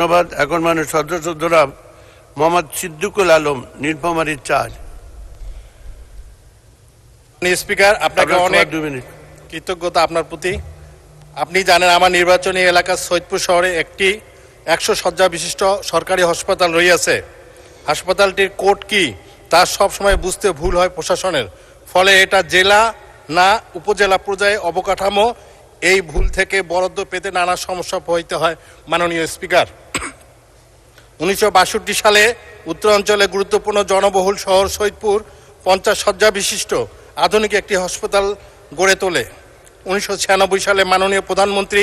ধন্যবাদ। এখন মানে সদস্যরা মোহাম্মদ সিদ্দিকুল আলম নীলফামারীর চার্জ স্পিকার আপনাকে অনেক কৃতজ্ঞতা আপনার প্রতি। আপনি জানেন আমার নির্বাচনী এলাকা সৈয়দপুর শহরে একটি একশো শয্যা বিশিষ্ট সরকারি হাসপাতাল রয়েছে হাসপাতালটির কোড কি তা সবসময় বুঝতে ভুল হয় প্রশাসনের। ফলে এটা জেলা না উপজেলা পর্যায়ে অবকাঠামো এই ভুল থেকে বরাদ্দ পেতে নানা সমস্যা পোহাইতে হয়, মাননীয় স্পিকার। উনিশশো বাষট্টি সালে উত্তরাঞ্চলে গুরুত্বপূর্ণ জনবহুল শহর সৈদপুর পঞ্চাশ শয্যা বিশিষ্ট আধুনিক একটি হাসপাতাল গড়ে তোলে। উনিশশো ছিয়ানব্বই সালে মাননীয় প্রধানমন্ত্রী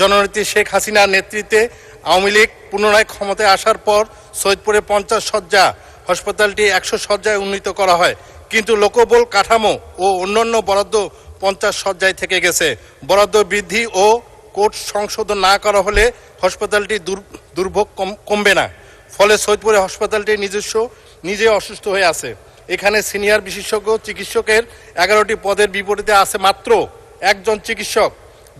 জননেত্রী শেখ হাসিনার নেতৃত্বে আওয়ামী লীগ পুনরায় ক্ষমতায় আসার পর সৈয়দপুরে পঞ্চাশ শয্যা হাসপাতালটি একশো শয্যায় উন্নীত করা হয়। কিন্তু লোকবল কাঠামো ও অন্যান্য বরাদ্দ পঞ্চাশ শয্যায় থেকে গেছে। বরাদ্দ বৃদ্ধি ও কোর্ট সংশোধন না করা হলে হাসপাতালটি দুর- দুর্ভোগ কম- কমবে না। ফলে সৈয়দপুরে হাসপাতালটি নিজস্ব, নিজে অসুস্থ হয়ে আছে। এখানে সিনিয়র বিশেষজ্ঞ চিকিৎসকের এগারোটি পদের বিপরীতে আছে মাত্র একজন চিকিৎসক।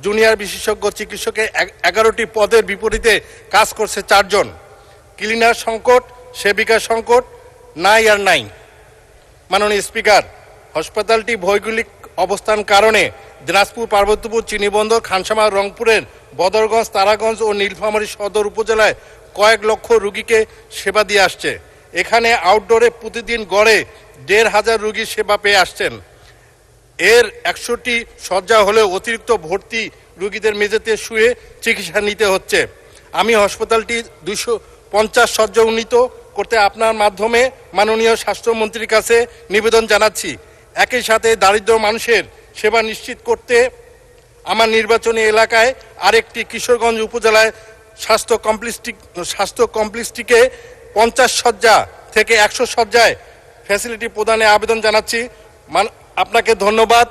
জুনিয়র বিশেষজ্ঞ চিকিৎসকের এগারোটি পদের বিপরীতে কাজ করছে চারজন। ক্লিনার সংকট সেবিকা সংকট, নাই আর নাই। মাননীয় স্পিকার হাসপাতালটি ভৌগোলিক অবস্থান কারণে দিনাজপুর পার্বতীপুর চিনিবন্দর খানসামা, রংপুরের বদরগঞ্জ, তারাগঞ্জ ও নীলফামারী সদর উপজেলায় কয়েক লক্ষ রুগীকে সেবা দিয়ে আসছে। এখানে আউটডোরে প্রতিদিন গড়ে দেড় হাজার রুগী সেবা পেয়ে আসছেন। এর একশোটি শয্যা হলেও অতিরিক্ত ভর্তি রুগীদের মেঝেতে শুয়ে চিকিৎসা নিতে হচ্ছে। আমি হাসপাতালটি দুশো পঞ্চাশ শয্যা উন্নীত করতে আপনার মাধ্যমে মাননীয় স্বাস্থ্যমন্ত্রীর কাছে নিবেদন জানাচ্ছি। একই সাথে দারিদ্র মানুষের সেবা নিশ্চিত করতে আমার নির্বাচনী এলাকায় আরেকটি কিশোরগঞ্জ উপজেলায় স্বাস্থ্য কমপ্লেক্সটি, স্বাস্থ্য কমপ্লেক্সটিকে পঞ্চাশ শয্যা থেকে একশো শয্যায় ফ্যাসিলিটি প্রদানে আবেদন জানাচ্ছি। মান আপনাকে ধন্যবাদ।